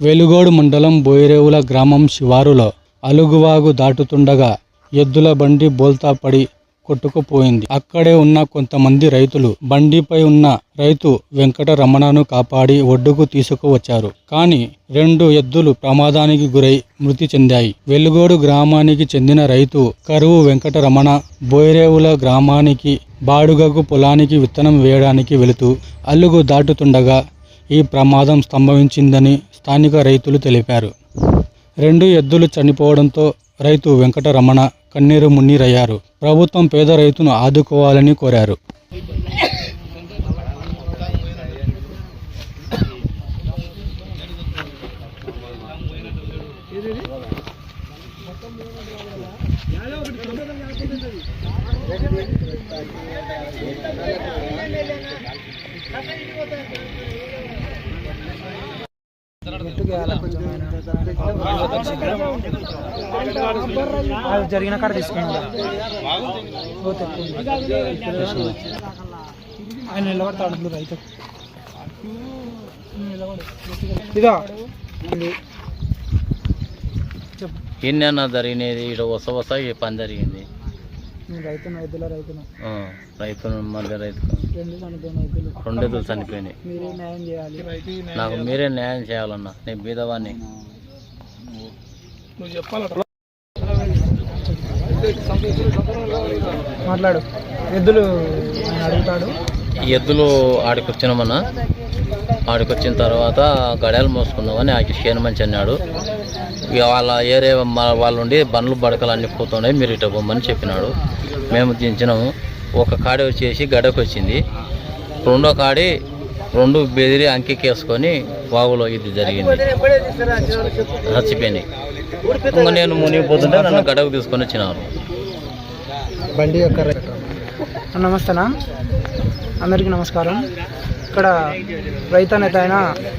వెలుగోడు మండలం బోయిరేవుల గ్రామం శివారులో అలుగువాగు దాటుతుండగా ఎద్దుల బండి బోల్తా పడి కొట్టుకుపోయింది. అక్కడే ఉన్న కొంతమంది రైతులు బండిపై ఉన్న రైతు వెంకట రమణను కాపాడి ఒడ్డుకు తీసుకువచ్చారు. కానీ రెండు ఎద్దులు ప్రమాదానికి గురై మృతి చెందాయి. వెలుగోడు గ్రామానికి చెందిన రైతు కరువు వెంకట రమణ బోయిరేవుల గ్రామానికి బాడుగకు పొలానికి విత్తనం వేయడానికి వెళుతూ అలుగు దాటుతుండగా ఈ ప్రమాదం సంభవించిందని స్థానిక రైతులు తెలిపారు. రెండు ఎద్దులు చనిపోవడంతో రైతు వెంకటరమణ కన్నీరు మున్నీరయ్యారు. ప్రభుత్వం పేద రైతును ఆదుకోవాలని కోరారు. అది జరిగిన కాడ తీసుకున్నాడు పోతే ఆయన నిలబడతాడు రైతు ఇదో ఎన్నన్నా జరిగినది ఇక్కడ వస వస ఈ పని జరిగింది రైతును రైతును. ఆ, మళ్ళీ రెండు చనిపోయిన చనిపోయినాయి. మీరే న్యాయం చేయాలి. నాకు మీరే న్యాయం చేయాలన్నా నేను బీదవాన్ని మాట్లాడు. ఎద్దులు అడుగుతాడు. ఎద్దులు ఆడికొచ్చినామన్నా. ఆడికొచ్చిన తర్వాత గడియాలు మోసుకున్నామని ఆకి చేను మంచి అన్నాడు. వాళ్ళ ఏరే వాళ్ళు ఉండి బండ్లు బడకలు అన్ని పోతున్నాయి. మీరు ఇటు పొమ్మని చెప్పినాడు. మేము దించినాము. ఒక కాడి వచ్చేసి గడకు వచ్చింది. రెండో కాడి రెండు బెదిరి అంకెకేసుకొని వాగులో ఇది జరిగింది. చచ్చిపోయినాయి ఇంకా నేను మునిగిపోతుంటే నన్ను గడకు తీసుకొని వచ్చినారు. బండి యొక్క నమస్తేనా అందరికీ నమస్కారం. ఇక్కడ రైతు అనేత ఆయన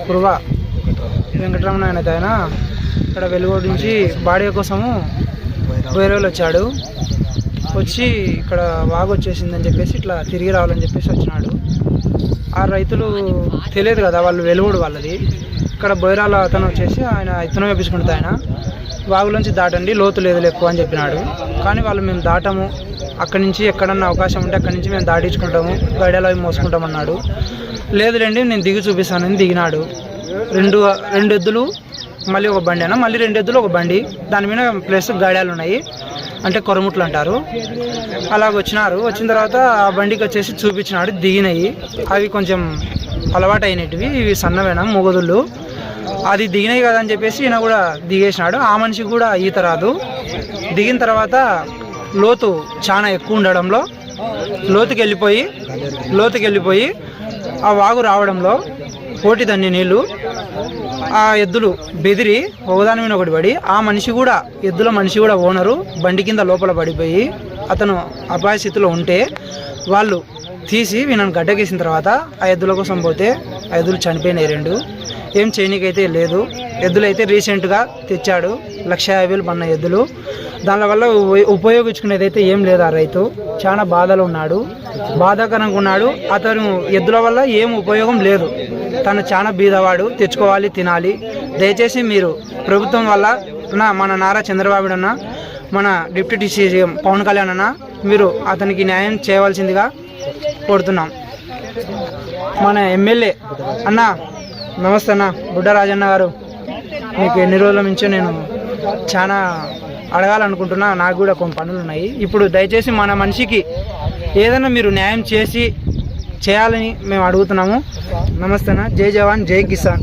కురువ వెంకటరమణ అనేత ఆయన ఇక్కడ వెలుగోడు నుంచి బాడీ కోసము వేరేలు వచ్చాడు. వచ్చి ఇక్కడ వాగు వచ్చేసిందని చెప్పేసి ఇట్లా తిరిగి రావాలని చెప్పేసి వచ్చినాడు. ఆ రైతులు తెలియదు కదా వాళ్ళు వెలుగుడు వాళ్ళది. ఇక్కడ బొయరాల అతను వచ్చేసి ఆయన ఇతను వేపించుకుంటుంది ఆయన. వాగులోంచి దాటండి లోతు లేదు ఎక్కువ అని చెప్పినాడు. కానీ వాళ్ళు మేము దాటము. అక్కడి నుంచి ఎక్కడన్నా అవకాశం ఉంటే అక్కడి నుంచి మేము దాటించుకుంటాము. గడియాలో అవి మోసుకుంటాం అన్నాడు లేదులేండి నేను దిగి చూపిస్తానని దిగినాడు. రెండు రెండు ఎద్దులు మళ్ళీ ఒక బండి అన్న. మళ్ళీ రెండు ఎద్దులు ఒక బండి. దాని మీద ప్లస్ గాడాలు ఉన్నాయి. అంటే కొరముట్లు అంటారు. అలాగ వచ్చినారు. వచ్చిన తర్వాత ఆ బండికి వచ్చేసి చూపించినాడు దిగినాయి అవి కొంచెం అలవాటు అయినటివి. ఇవి సన్నవేనా మొగదుళ్ళు. అది దిగినాయి కదా అని చెప్పేసి ఈయన కూడా దిగేసినాడు. ఆ మనిషికి కూడా ఈత రాదు. దిగిన తర్వాత లోతు చాలా ఎక్కువ ఉండడంలో లోతుకి వెళ్ళిపోయి లోతుకి వెళ్ళిపోయి ఆ వాగు రావడంలో పోటీ దాన్ని నీళ్ళు ఆ ఎద్దులు బెదిరి ఒకదాని మీద ఒకటి పడి ఆ మనిషి కూడా ఎద్దుల మనిషి కూడా ఓనరు బండి కింద లోపల పడిపోయి అతను అపాయ స్థితిలో ఉంటే వాళ్ళు తీసి వీళ్ళని గడ్డకేసిన తర్వాత ఆ ఎద్దుల కోసం పోతే ఆ ఎద్దులు చనిపోయినాయి రెండు. ఏం చేయనీకైతే లేదు. ఎద్దులు అయితే రీసెంట్గా తెచ్చాడు లక్ష యాభైలు వేలు పన్న ఎద్దులు. దానివల్ల ఉపయోగించుకునేది అయితే ఏం లేదు ఆ రైతు. చాలా బాధలో ఉన్నాడు. బాధాకరంగా ఉన్నాడు. అతను ఎద్దుల వల్ల ఏం ఉపయోగం లేదు. తను చాలా బీదవాడు. తెచ్చుకోవాలి తినాలి. దయచేసి మీరు ప్రభుత్వం వల్ల నా మన నారా చంద్రబాబు అన్న మన డిప్యూటీ సీఎం పవన్ కళ్యాణ్ అన్న మీరు అతనికి న్యాయం చేయవలసిందిగా కోరుతున్నాం. మన ఎమ్మెల్యే అన్న నమస్తే అన్న. బుడ్డ రాజన్న గారు మీకు ఎన్ని రోజుల నుంచో నేను చాలా అడగాలనుకుంటున్నా. నాకు కూడా కొన్ని పనులు ఉన్నాయి. ఇప్పుడు దయచేసి మన మనిషికి ఏదైనా మీరు న్యాయం చేసి చేయాలని మేము అడుగుతున్నాము. నమస్తేనా. జై జవాన్ జై కిసాన్.